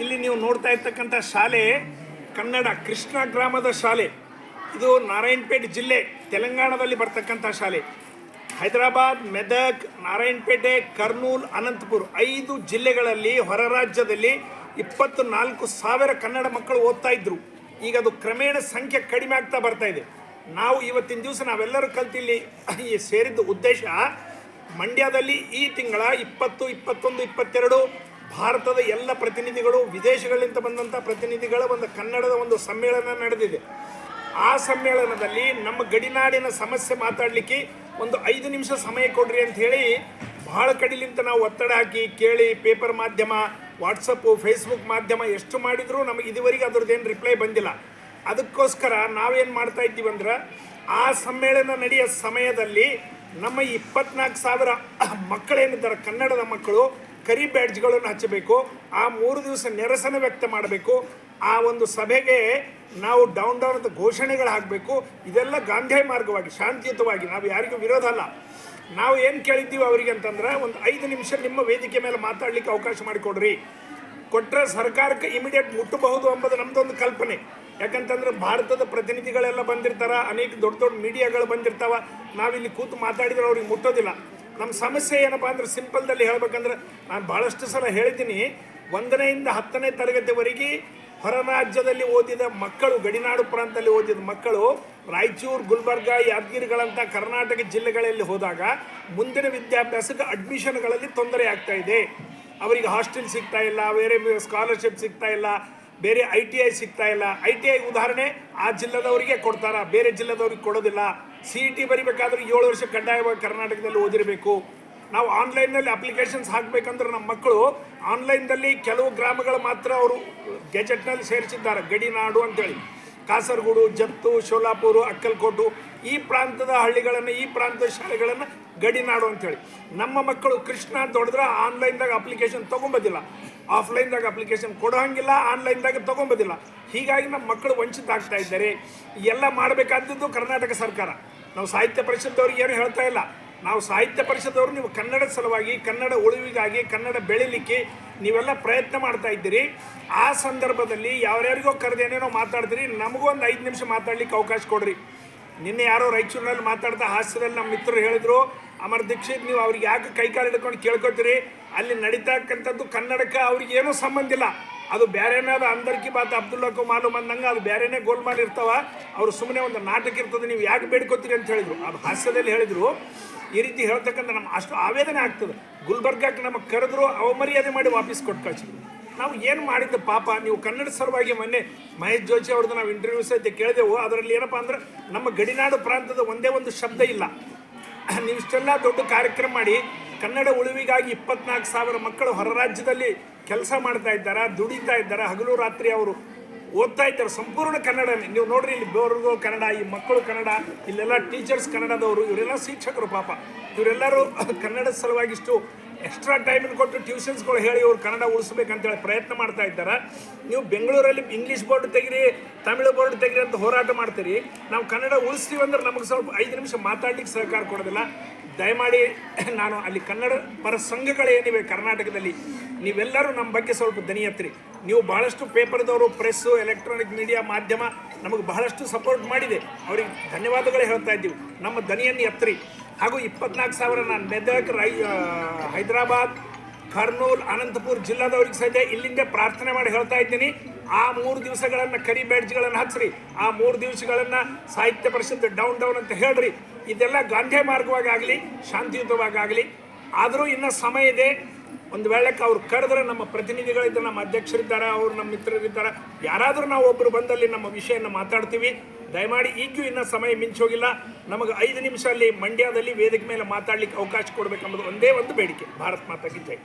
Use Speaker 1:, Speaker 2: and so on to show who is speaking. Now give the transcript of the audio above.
Speaker 1: ಇಲ್ಲಿ ನೀವು ನೋಡ್ತಾ ಇರ್ತಕ್ಕಂಥ ಶಾಲೆ ಕನ್ನಡ ಕೃಷ್ಣ ಗ್ರಾಮದ ಶಾಲೆ. ಇದು ನಾರಾಯಣಪೇಟೆ ಜಿಲ್ಲೆ, ತೆಲಂಗಾಣದಲ್ಲಿ ಬರ್ತಕ್ಕಂಥ ಶಾಲೆ. ಹೈದರಾಬಾದ್, ಮೆದಕ್, ನಾರಾಯಣಪೇಟೆ, ಕರ್ನೂಲ್, ಅನಂತಪುರ ಐದು ಜಿಲ್ಲೆಗಳಲ್ಲಿ ಹೊರ ರಾಜ್ಯದಲ್ಲಿ ಇಪ್ಪತ್ತು ನಾಲ್ಕು ಸಾವಿರ ಕನ್ನಡ ಮಕ್ಕಳು ಓದ್ತಾ ಇದ್ರು. ಈಗ ಅದು ಕ್ರಮೇಣ ಸಂಖ್ಯೆ ಕಡಿಮೆ ಆಗ್ತಾ ಬರ್ತಾ ಇದೆ. ನಾವು ಇವತ್ತಿನ ದಿವಸ ನಾವೆಲ್ಲರೂ ಕಲ್ತಿಲ್ಲಿ ಸೇರಿದ್ದ ಉದ್ದೇಶ ಮಂಡ್ಯದಲ್ಲಿ ಈ ತಿಂಗಳ ಇಪ್ಪತ್ತು, ಇಪ್ಪತ್ತೊಂದು, ಇಪ್ಪತ್ತೆರಡು ಭಾರತದ ಎಲ್ಲ ಪ್ರತಿನಿಧಿಗಳು, ವಿದೇಶಗಳಿಂದ ಬಂದಂಥ ಪ್ರತಿನಿಧಿಗಳ ಒಂದು ಕನ್ನಡದ ಒಂದು ಸಮ್ಮೇಳನ ನಡೆದಿದೆ. ಆ ಸಮ್ಮೇಳನದಲ್ಲಿ ನಮ್ಮ ಗಡಿನಾಡಿನ ಸಮಸ್ಯೆ ಮಾತಾಡಲಿಕ್ಕೆ ಒಂದು ಐದು ನಿಮಿಷ ಸಮಯ ಕೊಡ್ರಿ ಅಂತ ಹೇಳಿ ಬಹಳ ಕಡಿಲಿಂತ ನಾವು ಒತ್ತಡ ಹಾಕಿ ಕೇಳಿ ಪೇಪರ್ ಮಾಧ್ಯಮ ವಾಟ್ಸಪ್ಪು ಫೇಸ್ಬುಕ್ ಮಾಧ್ಯಮ ಎಷ್ಟು ಮಾಡಿದರೂ ನಮಗೆ ಇದುವರೆಗೆ ಅದ್ರದ್ದೇನು ರಿಪ್ಲೈ ಬಂದಿಲ್ಲ. ಅದಕ್ಕೋಸ್ಕರ ನಾವೇನು ಮಾಡ್ತಾ ಇದ್ದೀವಿ ಅಂದ್ರೆ, ಆ ಸಮ್ಮೇಳನ ನಡೆಯೋ ಸಮಯದಲ್ಲಿ ನಮ್ಮ ಇಪ್ಪತ್ನಾಲ್ಕು ಸಾವಿರ ಮಕ್ಕಳೇನಿದ್ದಾರೆ, ಕನ್ನಡದ ಮಕ್ಕಳು ಕರಿ ಬ್ಯಾಡ್ಜ್ಗಳನ್ನು ಹಚ್ಚಬೇಕು, ಆ ಮೂರು ದಿವಸ ನಿರಸನ ವ್ಯಕ್ತ ಮಾಡಬೇಕು, ಆ ಒಂದು ಸಭೆಗೆ ನಾವು ಡೌನ್ ಡೌನ್ ಅಂತ ಘೋಷಣೆಗಳು ಹಾಕಬೇಕು, ಇದೆಲ್ಲ ಗಾಂಧಿ ಮಾರ್ಗವಾಗಿ, ಶಾಂತಿಯುತವಾಗಿ, ನಾವು ಯಾರಿಗೂ ವಿರೋಧ ಅಲ್ಲ. ನಾವು ಏನು ಕೇಳಿದ್ದೀವಿ ಅವರಿಗೆ ಅಂತಂದ್ರೆ, ಒಂದು ಐದು ನಿಮಿಷ ನಿಮ್ಮ ವೇದಿಕೆ ಮೇಲೆ ಮಾತಾಡಲಿಕ್ಕೆ ಅವಕಾಶ ಮಾಡಿಕೊಡ್ರಿ. ಕೊಟ್ಟರೆ ಸರ್ಕಾರಕ್ಕೆ ಇಮಿಡಿಯೇಟ್ ಮುಟ್ಟಬಹುದು ಅಂಬುದು ನಮ್ಮದೊಂದು ಕಲ್ಪನೆ. ಯಾಕಂತಂದ್ರೆ ಭಾರತದ ಪ್ರತಿನಿಧಿಗಳೆಲ್ಲ ಬಂದಿರ್ತಾರ, ಅನೇಕ ದೊಡ್ಡ ದೊಡ್ಡ ಮೀಡಿಯಾಗಳು ಬಂದಿರ್ತಾವ, ನಾವಿಲ್ಲಿ ಕೂತು ಮಾತಾಡಿದ್ರೆ ಅವ್ರಿಗೆ ಮುಟ್ಟೋದಿಲ್ಲ. ನಮ್ಮ ಸಮಸ್ಯೆ ಏನಪ್ಪ ಅಂದ್ರೆ ಸಿಂಪಲ್ದಲ್ಲಿ ಹೇಳ್ಬೇಕಂದ್ರೆ ನಾನು ಭಾಳಷ್ಟು ಸಲ ಹೇಳಿದ್ದೀನಿ, ಒಂದನೆಯಿಂದ ಹತ್ತನೇ ತರಗತಿವರೆಗೆ ಹೊರ ರಾಜ್ಯದಲ್ಲಿ ಓದಿದ ಮಕ್ಕಳು, ಗಡಿನಾಡು ಪ್ರಾಂತದಲ್ಲಿ ಓದಿದ ಮಕ್ಕಳು, ರಾಯಚೂರು, ಗುಲ್ಬರ್ಗ ಯಾದಗಿರಿಗಳಂಥ ಕರ್ನಾಟಕ ಜಿಲ್ಲೆಗಳಲ್ಲಿ ಹೋದಾಗ ಮುಂದಿನ ವಿದ್ಯಾಭ್ಯಾಸಕ್ಕೆ ಅಡ್ಮಿಷನ್ಗಳಲ್ಲಿ ತೊಂದರೆ ಆಗ್ತಾ ಇದೆ. ಅವರಿಗೆ ಹಾಸ್ಟೆಲ್ ಸಿಗ್ತಾ ಇಲ್ಲ, ಬೇರೆ ಸ್ಕಾಲರ್ಶಿಪ್ ಸಿಗ್ತಾ ಇಲ್ಲ. ಬೇರೆ ಐ ಟಿ ಐ ಸಿಗ್ತಾ ಇಲ್ಲ. ಐ ಟಿ ಐ ಉದಾಹರಣೆ ಆ ಜಿಲ್ಲೆದವರಿಗೆ ಕೊಡ್ತಾರ? ಬೇರೆ ಜಿಲ್ಲೆದವ್ರಿಗೆ ಕೊಡೋದಿಲ್ಲ. ಸಿ ಇ ಟಿ ಬರಿಬೇಕಾದ್ರೆ ಏಳು ವರ್ಷ ಕಡ್ಡಾಯವಾಗಿ ಕರ್ನಾಟಕದಲ್ಲಿ ಓದಿರಬೇಕು. ನಾವು ಆನ್ಲೈನ್ನಲ್ಲಿ ಅಪ್ಲಿಕೇಶನ್ಸ್ ಹಾಕಬೇಕಂದ್ರೆ ನಮ್ಮ ಮಕ್ಕಳು ಆನ್ಲೈನ್ದಲ್ಲಿ ಕೆಲವು ಗ್ರಾಮಗಳು ಮಾತ್ರ ಅವರು ಗೆಜೆಟ್ನಲ್ಲಿ ಸೇರಿಸಿದ್ದಾರೆ. ಗಡಿನಾಡು ಅಂತೇಳಿ. ಕಾಸರಗೋಡು ಜತ್ತು ಶೋಲಾಪುರ, ಅಕ್ಕಲ್ಕೋಟು ಈ ಪ್ರಾಂತದ ಹಳ್ಳಿಗಳನ್ನು, ಈ ಪ್ರಾಂತದ ಶಾಲೆಗಳನ್ನು ಗಡಿನಾಡು ಅಂತೇಳಿ. ನಮ್ಮ ಮಕ್ಕಳು ಕೃಷ್ಣ ಅಂತ ಹೊಡೆದ್ರೆ ಆನ್ಲೈನ್ದಾಗ ಅಪ್ಲಿಕೇಶನ್ ತೊಗೊಂಬೋದಿಲ್ಲ. ಆಫ್ಲೈನ್ದಾಗ ಅಪ್ಲಿಕೇಶನ್ ಕೊಡೋಂಗಿಲ್ಲ ಆನ್ಲೈನ್ದಾಗ ತೊಗೊಂಬೋದಿಲ್ಲ. ಹೀಗಾಗಿ ನಮ್ಮ ಮಕ್ಕಳು ವಂಚಿತ ಆಗ್ತಾ ಇದ್ದಾರೆ ಎಲ್ಲ ಮಾಡಬೇಕಾದದ್ದು ಕರ್ನಾಟಕ ಸರ್ಕಾರ. ನಾವು ಸಾಹಿತ್ಯ ಪರಿಷತ್ತವ್ರಿಗೆ ಏನು ಹೇಳ್ತಾ ಇಲ್ಲ. ನಾವು ಸಾಹಿತ್ಯ ಪರಿಷತ್ತವರು ನೀವು ಕನ್ನಡ ಸಲುವಾಗಿ, ಕನ್ನಡ ಉಳಿವಿಗಾಗಿ, ಕನ್ನಡ ಬೆಳಿಲಿಕ್ಕೆ ನೀವೆಲ್ಲ ಪ್ರಯತ್ನ ಮಾಡ್ತಾ ಇದ್ದೀರಿ. ಆ ಸಂದರ್ಭದಲ್ಲಿ ಯಾರ್ಯಾರಿಗೋ ಕರೆದೇನೇನೋ ಮಾತಾಡ್ತೀರಿ, ನಮಗೂ ಒಂದು ಐದು ನಿಮಿಷ ಮಾತಾಡ್ಲಿಕ್ಕೆ ಅವಕಾಶ ಕೊಡ್ರಿ. ನಿನ್ನೆ ಯಾರೋ ರಾಯಚೂರಿನಲ್ಲಿ ಮಾತಾಡ್ತಾ ಹಾಸ್ಯದಲ್ಲಿ ನಮ್ಮ ಮಿತ್ರರು ಹೇಳಿದ್ರು, ಅಮರ್ ದೀಕ್ಷಿತ್, ನೀವು ಅವ್ರಿಗೆ ಯಾಕೆ ಕೈಕಾಲು ಹಿಡ್ಕೊಂಡು ಕೇಳ್ಕೊತೀರಿ? ಅಲ್ಲಿ ನಡೀತಕ್ಕಂಥದ್ದು ಕನ್ನಡಕ್ಕೆ ಅವ್ರಿಗೆ ಏನೂ ಸಂಬಂಧ ಅದು ಬೇರೆನೇ ಅದು ಅಂದರ್ಕಿ ಬಾತ್ ಅಬ್ದುಲ್ಲಕ್ಕೂ ಮಾಲೂಮ್ ಅಂದಂಗೆ ಅದು ಬೇರೆನೇ ಗೋಲ್ ಇರ್ತಾವ. ಅವರು ಸುಮ್ಮನೆ ಒಂದು ನಾಟಕ ಇರ್ತದೆ, ನೀವು ಯಾಕೆ ಬೇಡ್ಕೋತೀರಿ ಅಂತ ಹೇಳಿದರು. ಅದು ಹಾಸ್ಯದಲ್ಲಿ ಹೇಳಿದರು. ಈ ರೀತಿ ಹೇಳ್ತಕ್ಕಂಥ ನಮ್ಮ ಅಷ್ಟು ಆವೇದನೆ ಆಗ್ತದೆ. ಗುಲ್ಬರ್ಗಕ್ಕೆ ನಮಗೆ ಕರೆದ್ರು, ಅವಮರ್ಯಾದೆ ಮಾಡಿ ವಾಪಸ್ ಕೊಟ್ಟು ಕಳ್ಸಿದ್ರು ನಾವು ಏನು ಮಾಡಿದ್ದು ಪಾಪ, ನೀವು ಕನ್ನಡ ಸರ್ವಾಗಿ ಮೊನ್ನೆ ಮಹೇಶ್ ಜೋಶಿ ಅವ್ರದ್ದು ನಾವು ಇಂಟರ್ವ್ಯೂ ಸಹಿತ ಕೇಳಿದೆವು. ಅದರಲ್ಲಿ ಏನಪ್ಪ ಅಂದ್ರೆ ನಮ್ಮ ಗಡಿನಾಡು ಪ್ರಾಂತದ ಒಂದೇ ಒಂದು ಶಬ್ದ ಇಲ್ಲ. ನೀವು ಇಷ್ಟೆಲ್ಲ ದೊಡ್ಡ ಕಾರ್ಯಕ್ರಮ ಮಾಡಿ ಕನ್ನಡ ಉಳಿವಿಗಾಗಿ ಇಪ್ಪತ್ನಾಲ್ಕು ಸಾವಿರ ಮಕ್ಕಳು ಹೊರ ರಾಜ್ಯದಲ್ಲಿ ಕೆಲಸ ಮಾಡ್ತಾ ಇದ್ದಾರೆ, ದುಡಿತಾ ಇದ್ದಾರೆ, ಹಗಲು ರಾತ್ರಿ ಅವರು ಓದ್ತಾ ಇದ್ದಾರೆ, ಸಂಪೂರ್ಣ ಕನ್ನಡ ನೀವು ನೋಡ್ರಿ, ಇಲ್ಲಿ ಬೇರೆಗೋ ಕನ್ನಡ, ಈ ಮಕ್ಕಳು ಕನ್ನಡ, ಇಲ್ಲೆಲ್ಲ ಟೀಚರ್ಸ್ ಕನ್ನಡದವರು, ಇವರೆಲ್ಲ ಶಿಕ್ಷಕರು ಪಾಪ. ಇವರೆಲ್ಲರೂ ಕನ್ನಡದ ಸಲುವಾಗಿಷ್ಟು ಎಕ್ಸ್ಟ್ರಾ ಟೈಮನ್ನು ಕೊಟ್ಟು ಟ್ಯೂಷನ್ಸ್ಗಳು ಹೇಳಿ ಇವ್ರು ಕನ್ನಡ ಉಳಿಸ್ಬೇಕಂತೇಳಿ ಪ್ರಯತ್ನ ಮಾಡ್ತಾ ಇದ್ದಾರೆ? ನೀವು ಬೆಂಗಳೂರಲ್ಲಿ ಇಂಗ್ಲೀಷ್ ಬೋರ್ಡ್ ತೆಗಿರಿ, ತಮಿಳು ಬೋರ್ಡ್ ತೆಗಿರಿ ಅಂತ ಹೋರಾಟ ಮಾಡ್ತೀರಿ. ನಾವು ಕನ್ನಡ ಉಳಿಸ್ತೀವಿ ಅಂದ್ರೆ ನಮಗೆ ಸ್ವಲ್ಪ ಐದು ನಿಮಿಷ ಮಾತಾಡ್ಲಿಕ್ಕೆ ಸಹಕಾರ ಕೊಡೋದಿಲ್ಲ. ದಯಮಾಡಿ ನಾನು ಅಲ್ಲಿ ಕನ್ನಡ ಪರ ಸಂಘಗಳೇನಿವೆ ಕರ್ನಾಟಕದಲ್ಲಿ, ನೀವೆಲ್ಲರೂ ನಮ್ಮ ಬಗ್ಗೆ ಸ್ವಲ್ಪ ದನಿ ನೀವು ಬಹಳಷ್ಟು ಪೇಪರ್ದವರು, ಪ್ರೆಸ್ಸು, ಎಲೆಕ್ಟ್ರಾನಿಕ್ ಮೀಡಿಯಾ ಮಾಧ್ಯಮ ನಮಗೆ ಬಹಳಷ್ಟು ಸಪೋರ್ಟ್ ಮಾಡಿದೆ. ಅವ್ರಿಗೆ ಧನ್ಯವಾದಗಳು ಹೇಳ್ತಾ ಇದ್ದೀವಿ. ನಮ್ಮ ದನಿಯನ್ನು ಎತ್ತರಿ ಹಾಗೂ ಇಪ್ಪತ್ನಾಲ್ಕು ಸಾವಿರ ನಾನು ಮೆದಕ್, ರೈ ಹೈದರಾಬಾದ್, ಕರ್ನೂಲ್, ಅನಂತಪುರ ಜಿಲ್ಲಾದವ್ರಿಗೆ ಸಹಿತ ಇಲ್ಲಿಂದ ಪ್ರಾರ್ಥನೆ ಮಾಡಿ ಹೇಳ್ತಾ ಇದ್ದೀನಿ. ಆ ಮೂರು ದಿವಸಗಳನ್ನು ಕರಿ ಬ್ಯಾಡ್ಜ್ಗಳನ್ನು ಹಚ್ಚ್ರಿ ಆ ಮೂರು ದಿವಸಗಳನ್ನು ಸಾಹಿತ್ಯ ಪರಿಷತ್ ಡೌನ್ ಡೌನ್ ಅಂತ ಹೇಳ್ರಿ. ಇದೆಲ್ಲ ಗಾಂಧಿ ಮಾರ್ಗವಾಗಿ ಆಗಲಿ ಆದರೂ ಇನ್ನೂ ಸಮಯ ಇದೆ. ಒಂದು ವೇಳೆಕ್ಕೆ ಅವ್ರು ಕರೆದ್ರೆ ನಮ್ಮ ಪ್ರತಿನಿಧಿಗಳಿದ್ದಾರೆ ನಮ್ಮ ಅಧ್ಯಕ್ಷರಿದ್ದಾರೆ, ಅವ್ರು ನಮ್ಮ ಮಿತ್ರರಿದ್ದಾರೆ, ಯಾರಾದರೂ ನಾವು ಒಬ್ಬರು ಬಂದಲ್ಲಿ ನಮ್ಮ ವಿಷಯನ ಮಾತಾಡ್ತೀವಿ. ದಯಮಾಡಿ ಈಗೂ ಇನ್ನೂ ಸಮಯ ಮಿಂಚೋಗಿಲ್ಲ. ನಮಗೆ ಐದು ನಿಮಿಷ ಅಲ್ಲಿ ಮಂಡ್ಯದಲ್ಲಿ ವೇದಿಕೆ ಮೇಲೆ ಮಾತಾಡ್ಲಿಕ್ಕೆ ಅವಕಾಶ ಕೊಡಬೇಕೆಂಬುದು ಒಂದೇ ಒಂದು ಬೇಡಿಕೆ. ಭಾರತ್ ಮಾತಾಗಿ ಜೈ.